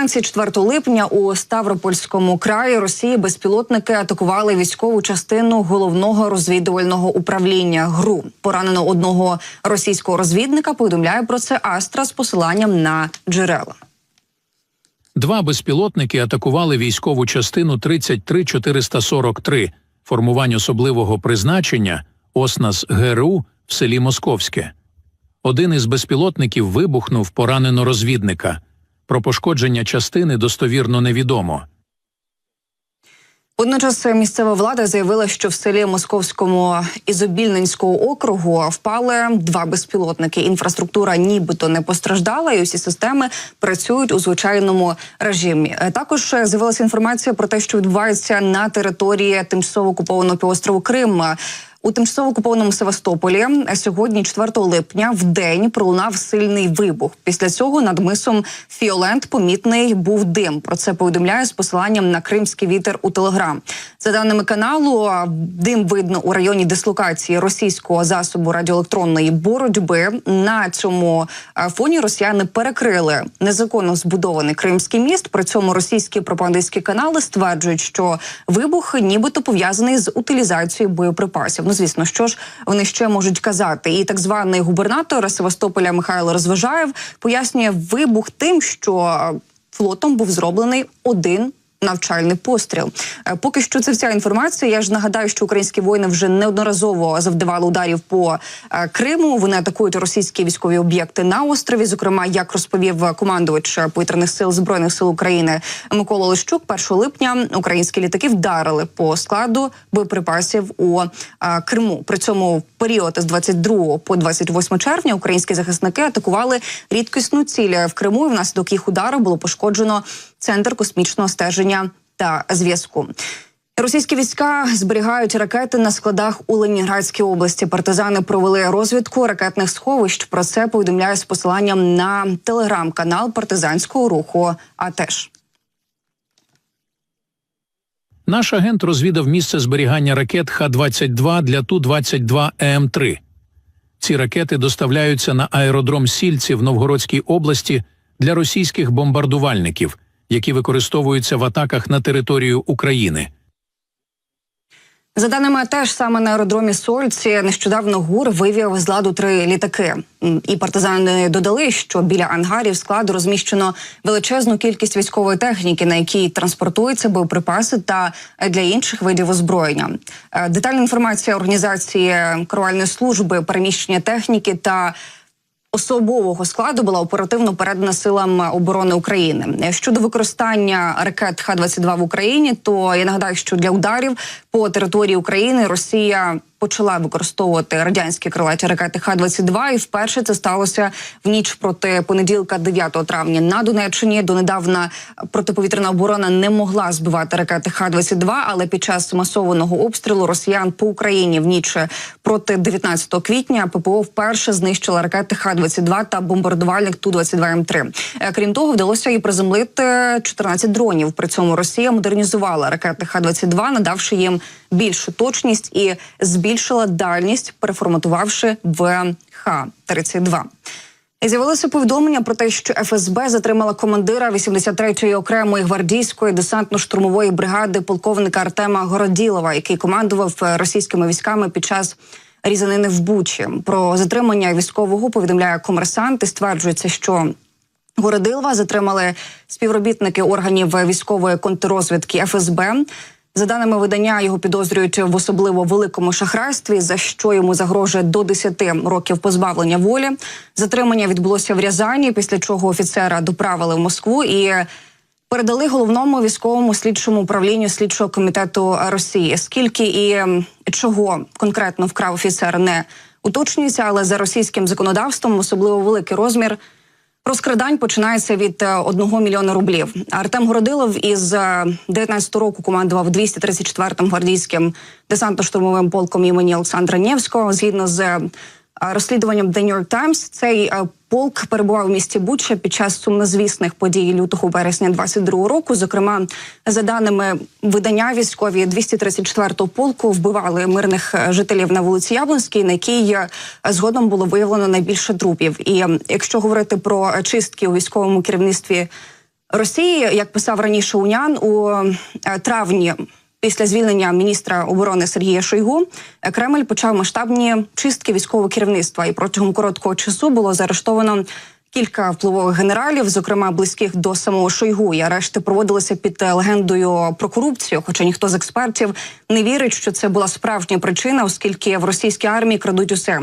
Вранці 4 липня у Ставропольському краї Росії безпілотники атакували військову частину головного розвідувального управління ГРУ. Поранено одного російського розвідника. Повідомляє про це Астра з посиланням на джерела. Два безпілотники атакували військову частину 33443 формувань особливого призначення ОСНАС ГРУ в селі Московське. Один із безпілотників вибухнув поранено розвідника. Про пошкодження частини достовірно невідомо. Водночас місцева влада заявила, що в селі Московському ізобільненського округу впали два безпілотники. Інфраструктура нібито не постраждала, і усі системи працюють у звичайному режимі. Е, Також з'явилася інформація про те, що відбувається на території тимчасово окупованого півострову Крим. У тимчасово окупованому Севастополі сьогодні, 4 липня, в день пролунав сильний вибух. Після цього над мисом Фіолент помітний був дим. Про це повідомляє з посиланням на кримський вітер у Телеграм. За даними каналу, дим видно у районі дислокації російського засобу радіоелектронної боротьби. На цьому е, фоні росіяни перекрили незаконно збудований кримський міст. При цьому російські пропагандистські канали стверджують, що вибух нібито пов'язаний з утилізацією боєприпасів. Ну звісно, що ж вони ще можуть казати. І так званий губернатор Севастополя Михайло Розважаєв пояснює вибух тим, що е, флотом був зроблений один. Навчальний постріл. Е, Поки що це вся інформація. Я ж нагадаю, що українські воїни вже неодноразово завдавали ударів по е, Криму. Вони атакують російські військові об'єкти на острові. Зокрема, як розповів командувач повітряних сил збройних сил України Микола Лещук, 1 липня українські літаки вдарили по складу боєприпасів у е, Криму. При цьому в період з 22 по 28 червня українські захисники атакували рідкісну ціль в Криму. І внаслідок їх удару було пошкоджено центр космічного стеження та зв'язку. Російські війська зберігають ракети на складах у Ленінградській області. Партизани провели розвідку ракетних сховищ. Про це повідомляє з посиланням на телеграм-канал партизанського руху. А теж Наш агент розвідав місце зберігання ракет Х-22 для Ту-22 ЕМ-3. Ці ракети доставляються на аеродром Сільці в Новгородській області для російських бомбардувальників, які використовуються в атаках на територію України. За даними теж саме на аеродромі Сольці, нещодавно ГУР вивів з ладу три літаки. І партизани додали, що біля ангарів складу розміщено величезну кількість військової техніки, на якій транспортуються боєприпаси та для інших видів озброєння. Е, Детальна інформація організації керувальної служби переміщення техніки та особового складу була оперативно передана силам оборони України щодо використання ракет Х-22 в Україні. То я нагадаю, що для ударів по території України Росія почала використовувати радянські крилаті ракети Х-22, і вперше це сталося в ніч проти понеділка, 9 травня на Донеччині. Донедавна протиповітряна оборона не могла збивати ракети Х-22, але під час масованого обстрілу росіян по Україні в ніч проти 19 квітня ППО вперше знищила ракети Х-22 та бомбардувальник Ту-22М3. Е, Крім того, вдалося і приземлити 14 дронів. При цьому Росія модернізувала ракети Х-22, надавши їм більшу точність і збільшила дальність, переформатувавши в Х-32. І З'явилося повідомлення про те, що ФСБ затримала командира 83-ї окремої гвардійської десантно-штурмової бригади полковника Артема Городілова, який командував е, російськими військами під час різанини в Бучі. Про затримання військового повідомляє комерсант і стверджується, що Городилова затримали співробітники органів військової контррозвідки ФСБ. За даними видання, його підозрюють в особливо великому шахрайстві, за що йому загрожує до 10 років позбавлення волі. Затримання відбулося в Рязані, після чого офіцера доправили в Москву і передали головному військовому слідчому управлінню слідчого комітету Росії. Скільки і чого конкретно вкрав офіцер, не уточнюється, але за російським законодавством особливо великий розмір. Розкрадань починається від одного 1 мільйона рублів. Артем Городилов із е, 19 року командував 234-м гвардійським десантно-штурмовим полком імені Олександра Невського. Згідно з е, розслідуванням The New York Times, цей е, полк перебував у місті Буча під час сумнозвісних подій лютого вересня 22 року. Зокрема, за даними видання військові 234-го полку вбивали мирних е, жителів на вулиці Яблонській, на якій е, згодом було виявлено найбільше трупів. І якщо говорити про чистки у військовому керівництві Росії, як писав раніше Унян, у травні. Після звільнення міністра оборони Сергія Шойгу е, Кремль почав масштабні чистки військового керівництва, і протягом короткого часу було заарештовано кілька впливових генералів, зокрема близьких до самого Шойгу. І арешти проводилися під е, легендою про корупцію. Хоча ніхто з експертів не вірить, що це була справжня причина, оскільки в російській армії крадуть усе